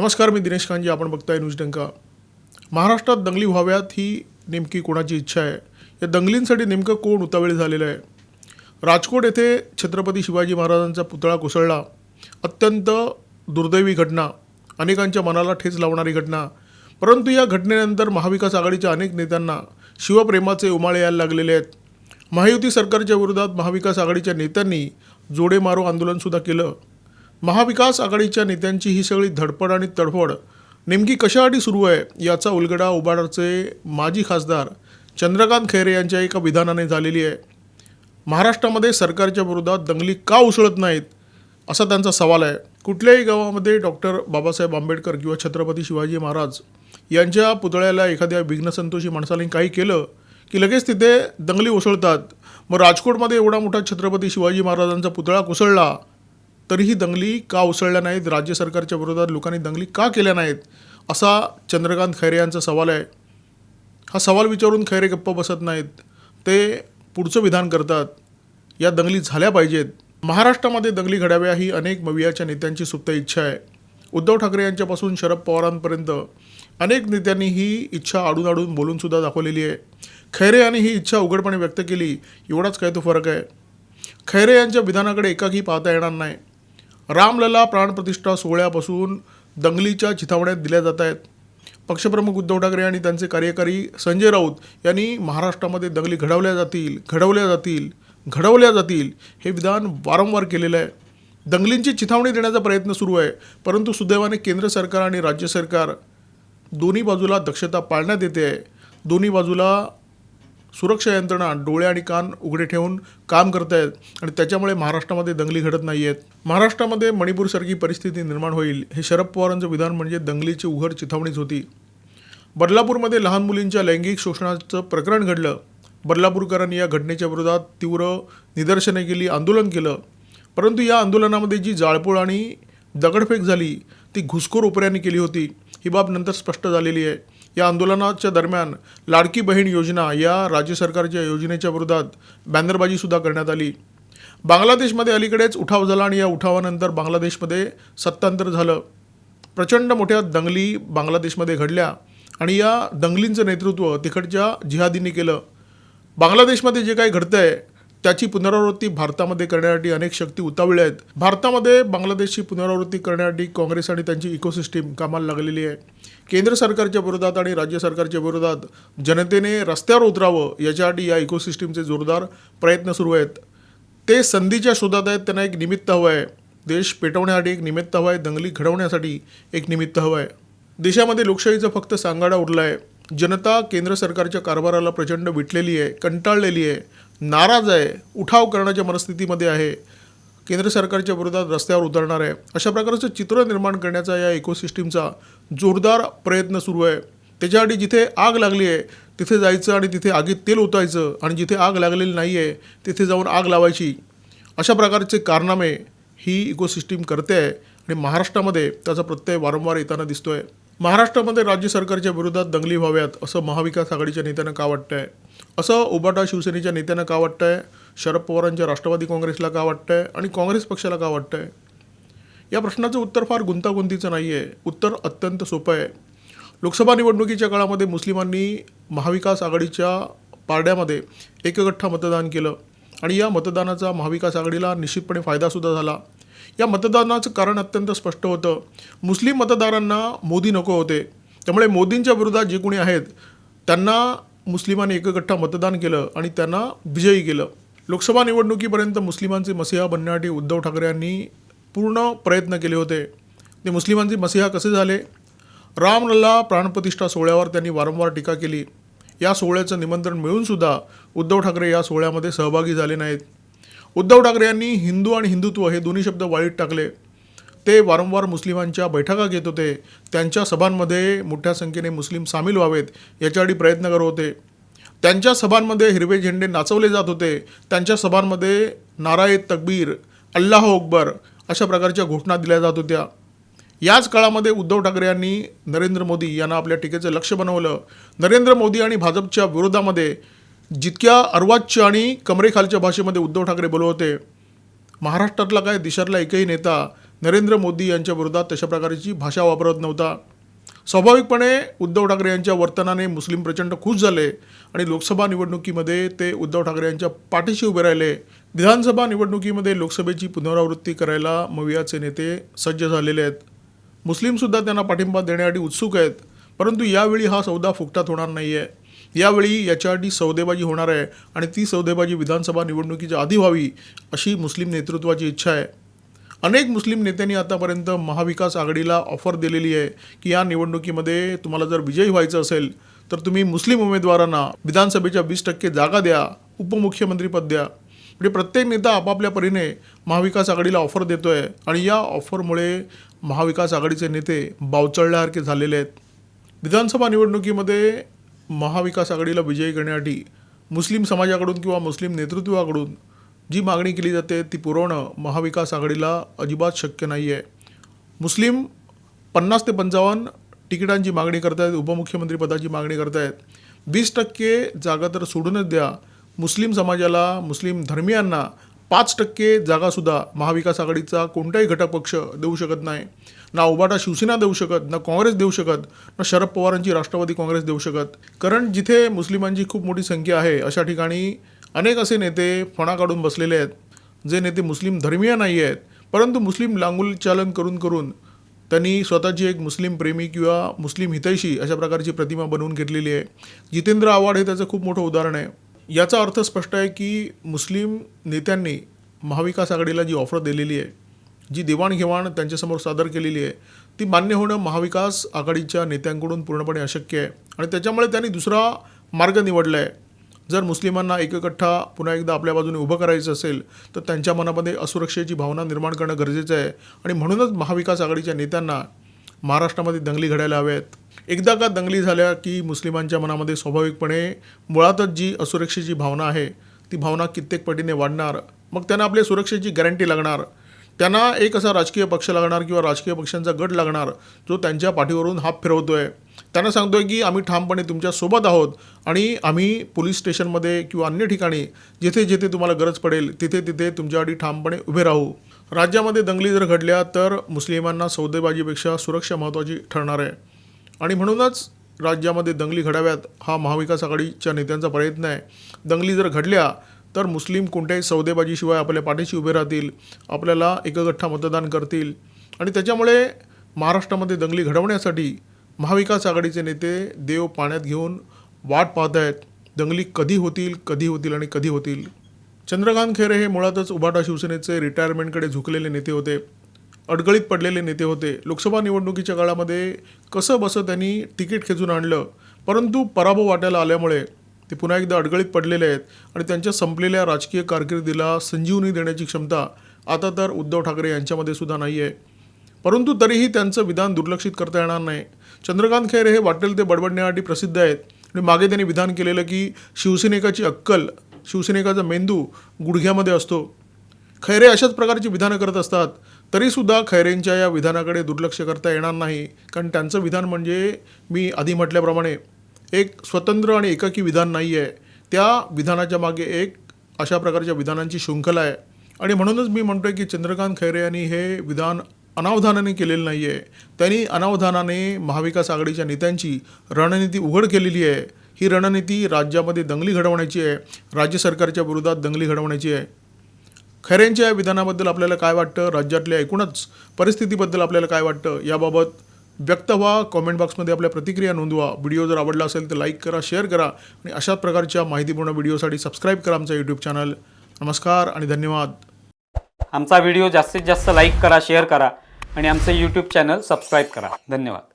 नमस्कार मी दिनेश कांजी आपण बघताय न्यूज डंका. महाराष्ट्रात दंगली व्हाव्यात ही नेमकी कोणाची इच्छा आहे? या दंगलींसाठी नेमकं कोण उतावेळी झालेलं आहे? राजकोट येथे छत्रपती शिवाजी महाराजांचा पुतळा कोसळला. अत्यंत दुर्दैवी घटना. अनेकांच्या मनाला ठेच लावणारी घटना. परंतु या घटनेनंतर महाविकास आघाडीच्या अनेक नेत्यांना शिवप्रेमाचे उमाळे यायला लागलेले आहेत. महायुती सरकारच्या विरोधात महाविकास आघाडीच्या नेत्यांनी जोडे मारो आंदोलनसुद्धा केलं. महाविकास आघाडीच्या नेत्यांची ही सगळी धडपड आणि तडफड नेमकी कशासाठी सुरू आहे याचा उलगडा उबाडाचे माजी खासदार चंद्रकांत खैरे यांच्या एका विधानाने झालेली आहे. महाराष्ट्रामध्ये सरकारच्या विरोधात दंगली का उसळत नाहीत असा त्यांचा सवाल आहे. कुठल्याही गावामध्ये डॉक्टर बाबासाहेब आंबेडकर किंवा छत्रपती शिवाजी महाराज यांच्या पुतळ्याला एखाद्या विघ्नसंतोषी माणसाने काही केलं की लगेच तिथे दंगली उसळतात. मग राजकोटमध्ये एवढा मोठा छत्रपती शिवाजी महाराजांचा पुतळा कोसळला तरीही दंगली का उसळल्या नाहीत? राज्य सरकारच्या विरोधात लोकांनी दंगली का केल्या नाहीत? असा चंद्रकांत खैरे यांचा सवाल आहे. हा सवाल विचारून खैरे गप्प बसत नाहीत. ते पुढचं विधान करतात. या दंगली झाल्या पाहिजेत. महाराष्ट्रामध्ये दंगली घडाव्या ही अनेक मवियाच्या नेत्यांची सुप्त इच्छा आहे. उद्धव ठाकरे यांच्यापासून शरद पवारांपर्यंत अनेक नेत्यांनी ही इच्छा आडून आडून बोलूनसुद्धा दाखवलेली आहे. खैरे यांनी ही इच्छा उघडपणे व्यक्त केली. एवढाच काय तो फरक आहे. खैरे यांच्या विधानाकडे एकाकी पाहता येणार नाही. रामलला प्राणप्रतिष्ठा सोहळ्यापासून दंगलीच्या चिथावण्यात दिल्या जात आहेत. पक्षप्रमुख उद्धव ठाकरे आणि त्यांचे कार्यकारी संजय राऊत यांनी महाराष्ट्रामध्ये दंगली घडवल्या जातील घडवल्या जातील घडवल्या जातील हे विधान वारंवार केलेलं आहे. दंगलींची चिथावणी देण्याचा प्रयत्न सुरू आहे परंतु सुदैवाने केंद्र सरकार आणि राज्य सरकार दोन्ही बाजूला दक्षता पाळण्यात येते आहे. दोन्ही बाजूला सुरक्षा यंत्रणा डोळे आणि कान उघडे ठेवून काम करत आहेत आणि त्याच्यामुळे महाराष्ट्रामध्ये दंगली घडत नाही आहेत. महाराष्ट्रामध्ये मणिपूरसारखी परिस्थिती निर्माण होईल हे शरद पवारांचं विधान म्हणजे दंगलीची उघड चिथावणीच होती. बदलापूरमध्ये लहान मुलींच्या लैंगिक शोषणाचं प्रकरण घडलं. बदलापूरकरांनी या घटनेच्या विरोधात तीव्र निदर्शने केली आंदोलन केलं. परंतु या आंदोलनामध्ये जी जाळपोळ आणि दगडफेक झाली ती घुसखोर उपऱ्यांनी केली होती. ही बाब नंतर स्पष्ट झालेली आहे. या आंदोलनाच्या दरम्यान लाडकी बहीण योजना या राज्य सरकारच्या योजनेच्या विरोधात बॅनरबाजीसुद्धा करण्यात आली. बांगलादेशमध्ये अलीकडेच उठाव झाला आणि या उठावानंतर बांगलादेशमध्ये सत्तांतर झालं. प्रचंड मोठ्या दंगली बांगलादेशमध्ये घडल्या आणि या दंगलींचं नेतृत्व तिकडच्या जिहादींनी केलं. बांगलादेशमध्ये जे काही घडतं आहे त्याची पुनरावृत्ती भारतामध्ये करण्यासाठी अनेक शक्ती उतावळ्या आहेत. भारतामध्ये बांगलादेशची पुनरावृत्ती करण्यासाठी काँग्रेस आणि त्यांची इकोसिस्टीम कामाला लागलेली आहे. केंद्र सरकारच्या विरोधात आणि राज्य सरकारच्या विरोधात जनतेने रस्त्यावर उतरावं याच्यासाठी या इकोसिस्टीमचे जोरदार प्रयत्न सुरू आहेत. ते संधीच्या शोधात आहेत त्यांना एक निमित्त हवं आहे. देश पेटवण्यासाठी एक निमित्त हवं आहे दंगली घडवण्यासाठी एक निमित्त हवं आहे. देशामध्ये लोकशाहीचा फक्त सांगाडा उरला आहे जनता केंद्र सरकारच्या कारभाराला प्रचंड विटलेली आहे कंटाळलेली आहे. नाराज आहे उठाव करण्याच्या मनस्थितीमध्ये आहे केंद्र सरकारच्या विरोधात रस्त्यावर उतरणार आहे. अशा प्रकारचं चित्र निर्माण करण्याचा या इकोसिस्टीमचा जोरदार प्रयत्न सुरू आहे. त्याच्यासाठी जिथे आग लागली आहे तिथे जायचं आणि तिथे आगीत तेल ओतायचं आणि जिथे आग लागलेली नाही आहे तिथे जाऊन आग लावायची. अशा प्रकारचे कारनामे ही इकोसिस्टीम करते आहे आणि महाराष्ट्रामध्ये त्याचा प्रत्यय वारंवार येताना दिसतो आहे महाराष्ट्रामध्ये राज्य सरकारच्या विरोधात दंगली व्हाव्यात असं महाविकास आघाडीच्या नेत्यांना का वाटतंय? असं उबाटा शिवसेनेच्या नेत्यांना का वाटतंय? शरद पवारांच्या राष्ट्रवादी काँग्रेसला का वाटतंय? आणि काँग्रेस पक्षाला का वाटतंय? या प्रश्नाचं उत्तर फार गुंतागुंतीचं नाही आहे उत्तर अत्यंत सोपं आहे. लोकसभा निवडणुकीच्या काळामध्ये मुस्लिमांनी महाविकास आघाडीच्या पारड्यामध्ये एकगठ्ठा मतदान केलं. आणि या मतदानाचा महाविकास आघाडीला निश्चितपणे फायदासुद्धा झाला. या मतदानाचं कारण अत्यंत स्पष्ट होतं. मुस्लिम मतदारांना मोदी नको होते. त्यामुळे मोदींच्या विरोधात जे कोणी आहेत त्यांना मुस्लिमांनी एकगठ्ठा मतदान केलं आणि त्यांना विजयी केलं. लोकसभा निवडणुकीपर्यंत मुस्लिमांचे मसिहा बनण्यासाठी उद्धव ठाकरे यांनी पूर्ण प्रयत्न केले होते. ते मुस्लिमांचे मसिहा कसे झाले? रामलल्ला प्राणप्रतिष्ठा सोहळ्यावर त्यांनी वारंवार टीका केली. या सोहळ्याचं निमंत्रण मिळूनसुद्धा उद्धव ठाकरे या सोहळ्यामध्ये सहभागी झाले नाहीत. उद्धव ठाकरे यांनी हिंदू आणि हिंदुत्व हे दोन्ही शब्द वाळीत टाकले. ते वारंवार मुस्लिमांच्या बैठका घेत होते. त्यांच्या सभांमध्ये मोठ्या संख्येने मुस्लिम सामील व्हावेत याच्यासाठी प्रयत्न करत होते. त्यांच्या सभांमध्ये हिरवे झेंडे नाचवले जात होते. त्यांच्या सभांमध्ये नाराय तकबीर अल्लाह अकबर अशा प्रकारच्या घोषणा दिल्या जात होत्या. याच काळामध्ये उद्धव ठाकरे यांनी नरेंद्र मोदी यांना आपल्या टीकेचं लक्ष बनवलं. नरेंद्र मोदी आणि भाजपच्या विरोधामध्ये जितक्या अर्वाच्य आणि कमरेखालच्या भाषेमध्ये उद्धव ठाकरे बोलवते महाराष्ट्रातला काय देशातला एकही नेता नरेंद्र मोदी यांच्या विरोधात तशा प्रकारची भाषा वापरत नव्हता. स्वाभाविकपणे उद्धव ठाकरे यांच्या वर्तनाने मुस्लिम प्रचंड खुश झाले आणि लोकसभा निवडणुकीमध्ये ते उद्धव ठाकरे यांच्या पाठीशी उभे राहिले. विधानसभा निवडणुकीमध्ये लोकसभेची पुनरावृत्ती करायला मवियाचे नेते सज्ज झालेले आहेत. मुस्लिमसुद्धा त्यांना पाठिंबा देण्यासाठी उत्सुक आहेत परंतु यावेळी हा सौदा फुकटात होणार नाही आहे यावेळी याच्यासाठी सौदेबाजी होणार आहे आणि ती सौदेबाजी विधानसभा निवडणुकीच्या आधी व्हावी अशी मुस्लिम नेतृत्वाची इच्छा आहे. अनेक मुस्लिम नेत्यांनी आतापर्यंत महाविकास आघाडीला ऑफर दिलेली आहे की या निवडणुकीमध्ये तुम्हाला जर विजयी व्हायचं असेल तर तुम्ही मुस्लिम उमेदवारांना विधानसभेच्या वीस टक्के जागा द्या उपमुख्यमंत्रीपद द्या. म्हणजे प्रत्येक नेता आपापल्या परीने महाविकास आघाडीला ऑफर देतो आहे आणि या ऑफरमुळे महाविकास आघाडीचे नेते बावचळल्यासारखे झालेले आहेत. विधानसभा निवडणुकीमध्ये महाविकास आघाडीला विजयी करण्यासाठी मुस्लिम समाजाकडून किंवा मुस्लिम नेतृत्वाकडून जी मागणी केली जाते ती पुरवणं महाविकास आघाडीला अजिबात शक्य नाही आहे मुस्लिम पन्नास ते पंचावन्न तिकिटांची मागणी करतायत उपमुख्यमंत्रीपदाची मागणी करतायत. वीस टक्के जागा तर सोडूनच द्या. मुस्लिम समाजाला मुस्लिम धर्मियांना पाच टक्के जागासुद्धा महाविकास आघाडीचा कोणताही घटक पक्ष देऊ शकत नाही. ना उबाटा शिवसेना देऊ शकत ना काँग्रेस देऊ शकत ना शरद पवारांची राष्ट्रवादी काँग्रेस देऊ शकत. कारण जिथे मुस्लिमांची खूप मोठी संख्या आहे अशा ठिकाणी अनेक असे नेते फणा काढून बसलेले आहेत. जे नेते मुस्लिम धर्मीय नाही आहेत परंतु मुस्लिम लांगुल चालन करून करून त्यांनी स्वतःची एक मुस्लिम प्रेमी किंवा मुस्लिम हितैषी अशा प्रकारची प्रतिमा बनवून घेतलेली आहे. जितेंद्र आव्हाड हे त्याचं खूप मोठं उदाहरण आहे. याचा अर्थ स्पष्ट आहे की मुस्लिम नेत्यांनी महाविकास आघाडीला जी ऑफर दिलेली आहे जी देवाणघेवाण त्यांच्यासमोर सादर केलेली आहे ती मान्य होणं महाविकास आघाडीच्या नेत्यांकडून पूर्णपणे अशक्य आहे. आणि त्याच्यामुळे त्यांनी दुसरा मार्ग निवडला आहे जर मुस्लिमांना एककठ्ठा पुन्हा एकदा आपल्या बाजूने उभं करायचं असेल तर त्यांच्या मनामध्ये असुरक्षेची भावना निर्माण करणं गरजेचं आहे. आणि म्हणूनच महाविकास आघाडीच्या नेत्यांना महाराष्ट्रामध्ये दंगली घडायला हव्यात. एकदा का दंगली झाल्या की मुस्लिमांच्या मनामध्ये स्वाभाविकपणे मुळातच जी असुरक्षेची भावना आहे ती भावना कित्येक पटीने वाढणार मग त्यांना आपल्या सुरक्षेची गॅरंटी लागणार त्यांना एक असा राजकीय पक्ष लागणार किंवा राजकीय पक्षांचा गट लागणार जो त्यांच्या पाठीवरून हात आहे त्यांना सांगतो आहे की आम्ही ठामपणे तुमच्यासोबत आहोत आणि आम्ही पोलीस स्टेशनमध्ये किंवा अन्य ठिकाणी जिथे जिथे तुम्हाला गरज पडेल तिथे तिथे तुमच्यासाठी ठामपणे उभे राहू. राज्यामध्ये दंगली जर घडल्या तर मुस्लिमांना सौदेबाजीपेक्षा सुरक्षा महत्त्वाची ठरणार आहे. आणि म्हणूनच राज्यामध्ये दंगली घडाव्यात हा महाविकास आघाडीच्या नेत्यांचा प्रयत्न आहे. दंगली जर घडल्या तर मुस्लिम कोणत्याही सौदेबाजीशिवाय आपल्या पाठीशी उभे राहतील आपल्याला एकगठ्ठा मतदान करतील आणि त्याच्यामुळे महाराष्ट्रामध्ये दंगली घडवण्यासाठी महाविकास आघाडीचे नेते देव पाण्यात घेऊन वाट पाहत आहेत. दंगली कधी होतील कधी होतील आणि कधी होतील? चंद्रकांत खैरे हे मुळातच उभाटा शिवसेनेचे रिटायरमेंटकडे झुकलेले नेते होते. अडगळीत पडलेले नेते होते. लोकसभा निवडणुकीच्या काळामध्ये कसं बसं त्यांनी तिकीट खेचून आणलं परंतु पराभव वाटायला आल्यामुळे ते पुन्हा एकदा अडगळीत पडलेले आहेत आणि त्यांच्या संपलेल्या राजकीय कारकिर्दीला संजीवनी देण्याची क्षमता आता तर उद्धव ठाकरे यांच्यामध्ये सुद्धा नाही आहे परंतु तरीही त्यांचं विधान दुर्लक्षित करता येणार नाही. चंद्रकांत खैरे हे वाटेल ते बडबडण्यासाठी प्रसिद्ध आहेत. आणि मागे त्यांनी विधान केलेलं की शिवसेनेकाची अक्कल शिवसेनेकाचा मेंदू गुडघ्यामध्ये असतो. खैरे अशाच प्रकारची विधानं करत असतात. तरीसुद्धा खैरेंच्या या विधानाकडे दुर्लक्ष करता येणार नाही. कारण त्यांचं विधान म्हणजे मी आधी म्हटल्याप्रमाणे एक स्वतंत्र आणि एकाकी विधान नाही आहे त्या विधानाच्या मागे एक अशा प्रकारच्या विधानांची शृंखला आहे. आणि म्हणूनच मी म्हणतोय की चंद्रकांत खैरे यांनी हे विधान अनावधानाने केलेलं नाही आहे त्यांनी अनावधानाने महाविकास आघाडीच्या नेत्यांची रणनीती उघड केलेली आहे. ही रणनीती राज्यामध्ये दंगली घडवण्याची आहे. राज्य सरकारच्या विरोधात दंगली घडवण्याची आहे. खऱ्यांच्या या विधानाबद्दल आपल्याला काय वाटतं? राज्यातल्या एकूणच परिस्थितीबद्दल आपल्याला काय वाटतं? याबाबत व्यक्त व्हा. कॉमेंट बॉक्समध्ये आपल्या प्रतिक्रिया नोंदवा. व्हिडिओ जर आवडला असेल तर लाईक करा शेअर करा आणि अशाच प्रकारच्या माहितीपूर्ण व्हिडिओसाठी सबस्क्राईब करा आमचं यूट्यूब चॅनल नमस्कार आणि धन्यवाद. आमचा व्हिडिओ जास्तीत जास्त लाईक करा शेअर करा आणि आमचं यूट्यूब चॅनल सबस्क्राईब करा. धन्यवाद.